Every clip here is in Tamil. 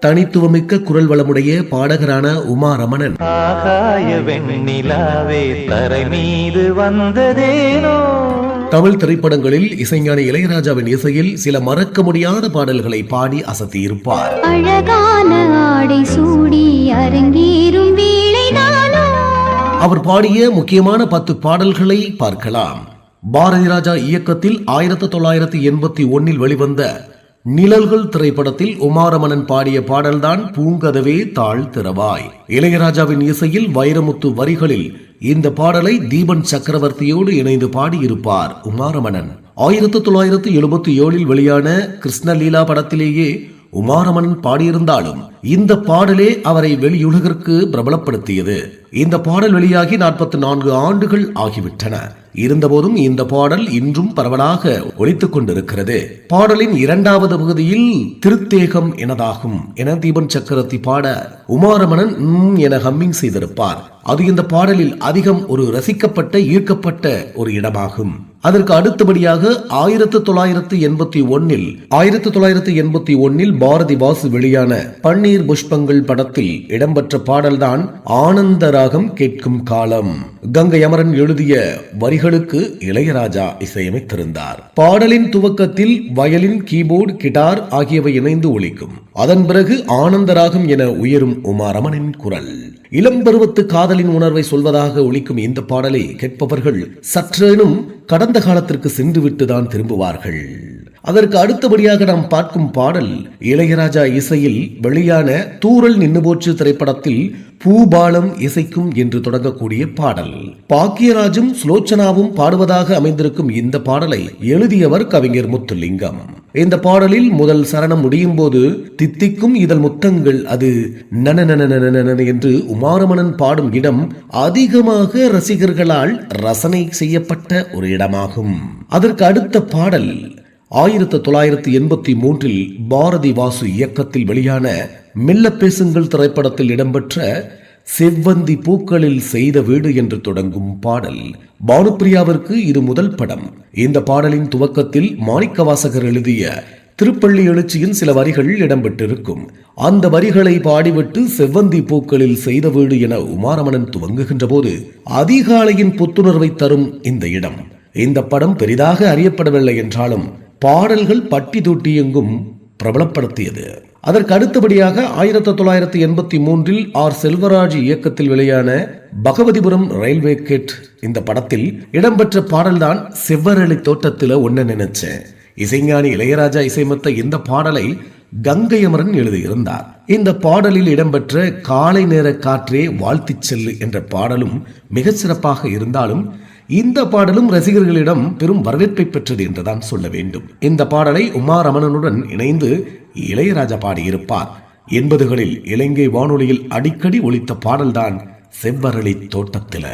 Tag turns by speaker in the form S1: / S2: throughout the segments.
S1: தனித்துவமிக்க குரல் வளமுடைய பாடகரான உமா ரமணன்
S2: ஆகாய வெண்ணிலாவே தரை மீது வந்ததேனோ?
S1: தமிழ் திரைப்படங்களில் இசைஞானி இளையராஜாவின் இசையில் சில மறக்க முடியாத பாடல்களை பாடி அசத்தியிருப்பார்.
S3: அழகான ஆடை சூடி அரங்கேறும் வேளைதானோ
S1: அவர் பாடிய முக்கியமான பத்து பாடல்களை பார்க்கலாம். பாரதி ராஜா இயக்கத்தில் ஆயிரத்தி தொள்ளாயிரத்தி எண்பத்தி ஒன்னில் வெளிவந்த நிழல்கள் திரைப்படத்தில் உமாரமணன் பாடிய பாடல்தான் பூங்கதவே தாழ் திறவாய். இளையராஜாவின் இசையில் வைரமுத்து வரிகளில் இந்த பாடலை தீபன் சக்கரவர்த்தியோடு இணைந்து பாடியிருப்பார் உமாரமணன். ஆயிரத்தி தொள்ளாயிரத்தி எழுபத்தி ஏழில் வெளியான கிருஷ்ணலீலா படத்திலேயே உமாரமணன் பாடியிருந்தாலும் இந்த பாடலே அவரை வெளியுலகிற்கு பிரபலப்படுத்தியது. இந்த பாடல் வெளியாகி நாற்பத்தி நான்கு ஆண்டுகள் ஆகிவிட்டன. இருந்தபோதும் இந்த பாடல் இன்றும் பரவலாக ஒழித்துக் கொண்டிருக்கிறது. பாடலின் இரண்டாவது பகுதியில் திருத்தேகம் எனதாகும் என தீபன் சக்கரவர்த்தி பாட உமாரமணன் என ஹம்மிங் செய்திருப்பார். அது இந்த பாடலில் அதிகம் ஒரு ரசிக்கப்பட்ட ஈர்க்கப்பட்ட ஒரு இடமாகும். அதற்கு அடுத்தபடியாக ஆயிரத்தி தொள்ளாயிரத்தி எண்பத்தி ஒன்னில் ஆயிரத்தி தொள்ளாயிரத்தி எண்பத்தி ஒன்னில் பாரதி வாசு வெளியான பன்னீர் புஷ்பங்கள் படத்தில் இடம்பெற்ற பாடல்தான் ஆனந்த ராகம் கேட்கும் காலம். கங்கை அமரன் எழுதிய வரிகளுக்கு இளையராஜா இசையமைத்திருந்தார். பாடலின் துவக்கத்தில் வயலின் கீபோர்டு கிட்டார் ஆகியவை இணைந்து ஒழிக்கும் அதன் பிறகு ஆனந்த ராகம் என உயரும் உமாரமனின் குரல். இளம் பருவத்து காதலின் உணர்வை சொல்வதாக ஒழிக்கும் இந்த பாடலை கேட்பவர்கள் சற்றேனும் கடந்த காலத்திற்கு சென்றுவிட்டுதான் திரும்புவார்கள். அதற்கு அடுத்தபடியாக நாம் பார்க்கும் பாடல் இளையராஜா இசையில் வெளியான தூரல் நின்னு போச்சு திரைப்படத்தில் பூபாலம் இசைக்கும் என்று தொடங்கக்கூடிய பாடல். பாக்கியராஜும் சுலோச்சனாவும் பாடுவதாக அமைந்திருக்கும் இந்த பாடலை எழுதியவர் கவிஞர் முத்துலிங்கம். இந்த பாடலில் முதல் சரணம் முடியும் போது தித்திக்கும் இதழ் முத்தங்கள் அது நன நன நன என்று உமாரமணன் பாடும் இடம் அதிகமாக ரசிகர்களால் ரசனை செய்யப்பட்ட ஒரு இடமாகும். அதற்கு அடுத்த பாடல் ஆயிரத்தி தொள்ளாயிரத்தி எண்பத்தி மூன்றில் பாரதி வாசு இயக்கத்தில் வெளியான மெல்ல பேசுங்கள் திரைப்படத்தில் இடம்பெற்ற செவ்வந்தி பூக்களில் செய்த வீடு என்று தொடங்கும் பாடல். பானுப்பிரியாவிற்கு இது முதல் படம். இந்த பாடலின் துவக்கத்தில் மாணிக்கவாசகர் எழுதிய திருப்பள்ளி எழுச்சியின் சில வரிகள் இடம்பெற்றிருக்கும். அந்த வரிகளை பாடிவிட்டு செவ்வந்தி பூக்களில் செய்த வீடு என உமாரமணன் துவங்குகின்ற போது அதிகாலையின் புத்துணர்வை தரும் இந்த இடம். இந்த படம் பெரிதாக அறியப்படவில்லை என்றாலும் பாடல்கள் பட்டி தொட்டி எங்கும் பிரபலப்படுத்தியது. அதற்கு அடுத்தபடியாக ஆயிரத்தி தொள்ளாயிரத்தி எண்பத்தி மூன்றில் ஆர். செல்வராஜ் இயக்கத்தில் வெளியான பகவதிபுரம் ரயில்வே கேட் இந்த படத்தில் இடம்பெற்ற பாடல்தான் செவ்வரளி தோட்டத்தில் ஒன்று நினைச்சேன் இசைஞானி இளையராஜா இசையமைத்த இந்த பாடலை கங்கை அமரன் எழுதியிருந்தார். இந்த பாடலில் இடம்பெற்ற காலை நேர காற்றே வாழ்த்திச் செல்லு என்ற பாடலும் மிகச் சிறப்பாக இருந்தாலும் இந்த பாடலும் ரசிகர்களிடம் பெரும் வரவேற்பை பெற்றது என்றுதான் சொல்ல வேண்டும். இந்த பாடலை உமா ரமணனுடன் இணைந்து இளையராஜா பாடியிருப்பார். எண்பதுகளில் இலங்கை வானொலியில் அடிக்கடி ஒலித்த பாடல்தான் செவ்வரளி தோட்டத்தில.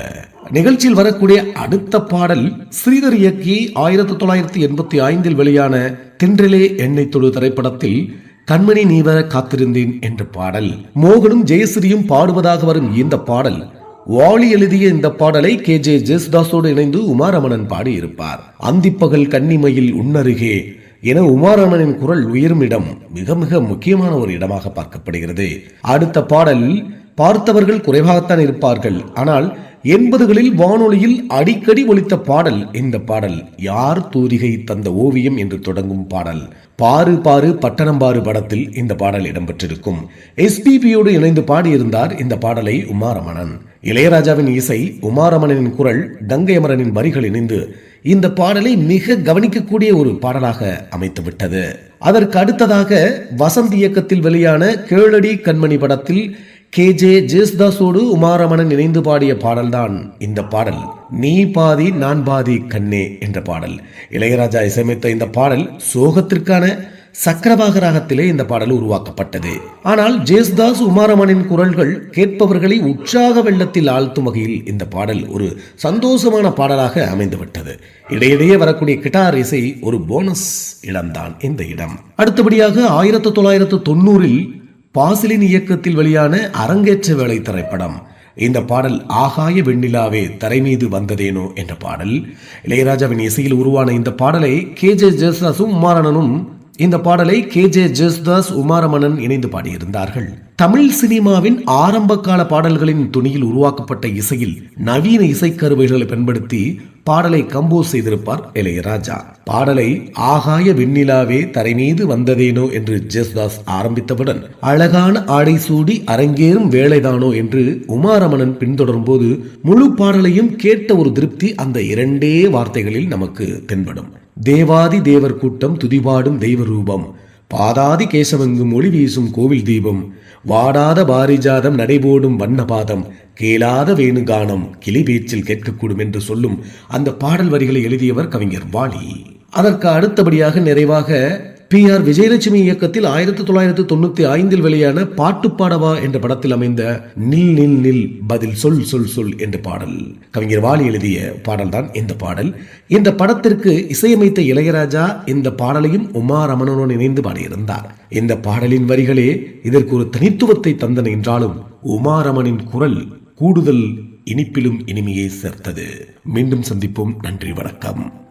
S1: நிகழ்ச்சியில் வரக்கூடிய அடுத்த பாடல் ஸ்ரீதர் இயக்கி ஆயிரத்தி தொள்ளாயிரத்தி எண்பத்தி ஐந்தில் வெளியான தென்றலே எண்ணெய் தொழு திரைப்படத்தில் கண்மணி நீவர காத்திருந்தேன் என்ற பாடல். மோகனும் ஜெயஸ்ரீயும் பாடுவதாக வரும் இந்த பாடல் வாலி எழுதிய இந்த பாடலை கே. ஜே. ஜெஸ்தாஸோடு இணைந்து உமாரமணன் பாடியிருப்பார். அந்திப்பகல் கன்னிமையில் உன்னருகே என உமாரமணனின் குரல் உயரும் இடம் மிக மிக முக்கியமான ஒரு இடமாக பார்க்கப்படுகிறது. அடுத்த பாடல் பார்த்தவர்கள் குறைவாகத்தான் இருப்பார்கள். ஆனால் எண்பதுகளில் வானொலியில் அடிக்கடி ஒலித்த பாடல் இந்த பாடல் யார் தூரிகை தந்த ஓவியம் என்று தொடங்கும் பாடல். பாரு பாரு பட்டணம்பாறு படத்தில் இந்த பாடல் இடம்பெற்றிருக்கும். எஸ்பிபியோடு இணைந்து பாடியிருந்தார் இந்த பாடலை உமாரமணன். இளையராஜாவின் இசை உமாரமணனின் குரல் கங்கை அமரனின் வரிகள் இணைந்து இந்த பாடலை மிக கவனிக்கக்கூடிய ஒரு பாடலாக அமைத்துவிட்டது. அதற்கு அடுத்ததாக வசந்த் இயக்கத்தில் வெளியான கேளடி கண்மணி படத்தில் கே ஜே ஜேசுதாஸோடு உமாரமணன் இணைந்து பாடிய பாடல்தான் இந்த பாடல். நீ பாதி நான் பாதி கண்ணே என்ற பாடல். இளையராஜா இசையமைத்த இந்த பாடல் சோகத்திற்கான சக்கரவாக ராகத்திலே இந்த பாடல் உருவாக்கப்பட்டது. ஆனால் ஜேசுதாஸ் உமாரமணின் குரல்கள் கேட்பவர்களை உற்சாக வெள்ளத்தில் ஆழ்த்தும் வகையில் இந்த பாடல் ஒரு சந்தோஷமான பாடலாக அமைந்துவிட்டது. இடையிடையே வரக்கூடிய கிட்டார் இசை ஒரு போனஸ் இடம்தான் இந்த இடம். அடுத்தபடியாக ஆயிரத்தி தொள்ளாயிரத்து தொண்ணூறில் பாசிலின் இயக்கத்தில் வெளியான அரங்கேற்ற வேலை திரைப்படம். இந்த பாடல் ஆகாய வெண்ணிலாவே தரை மீது வந்ததேனோ என்ற பாடல். இளையராஜாவின் இசையில் உருவான இந்த பாடலை கே. ஜே. ஜெயசுதாசும் உமாரணனும் இந்த பாடலை கே. ஜே. ஜெஸ்தாஸ் உமாரமணன் இணைந்து பாடியிருந்தார்கள். தமிழ் சினிமாவின் ஆரம்ப கால பாடல்களின் துணியில் உருவாக்கப்பட்ட இசையில் நவீன இசைக்கருவைகளை பயன்படுத்தி பாடலை கம்போஸ் செய்திருப்பார் இளையராஜா. பாடலை ஆகாய விண்ணிலாவே தரை மீது வந்ததேனோ என்று ஜெஸ்தாஸ் ஆரம்பித்தவுடன் அழகான ஆடை சூடி அரங்கேறும் வேலைதானோ என்று உமாரமணன் பின்தொடரும் போது முழு பாடலையும் கேட்ட ஒரு திருப்தி அந்த இரண்டே வார்த்தைகளில் நமக்கு தென்படும். தேவாதி தேவர் கூட்டம் துதிபாடும் தெய்வ ரூபம் பாதாதி கேசவெங்கும் ஒளி வீசும் கோவில் தீபம் வாடாத பாரிஜாதம் நடைபோடும் வண்ணபாதம் கேளாத வேணுகானம் கிளி பேச்சில் கேட்கக்கூடும் என்று சொல்லும் அந்த பாடல் வரிகளை எழுதியவர் கவிஞர் வாலி. அதற்கு அடுத்தபடியாக நிறைவாக பி ஆர் விஜயலட்சுமி இயக்கத்தில் ஆயிரத்தி தொள்ளாயிரத்தி தொண்ணூத்தி ஐந்தில் வெளியான பாட்டு பாடவா என்ற படத்தில் அமைந்த நில் நில் நில் பதில் சொல் சொல் சொல் என்ற பாடல். கவிஞர் வாலி எழுதிய பாடல்தான் இந்த பாடல். இந்த படத்திற்கு இசையமைத்த இளையராஜா இந்த பாடலையும் உமா ரமணனுடன் இணைந்து பாடியிருந்தார். இந்த பாடலின் வரிகளே இதற்கு ஒரு தனித்துவத்தை தந்தன என்றாலும் உமா ரமணின் குரல் கூடுதல் இனிப்பிலும் இனிமையை சேர்த்தது. மீண்டும் சந்திப்போம். நன்றி வணக்கம்.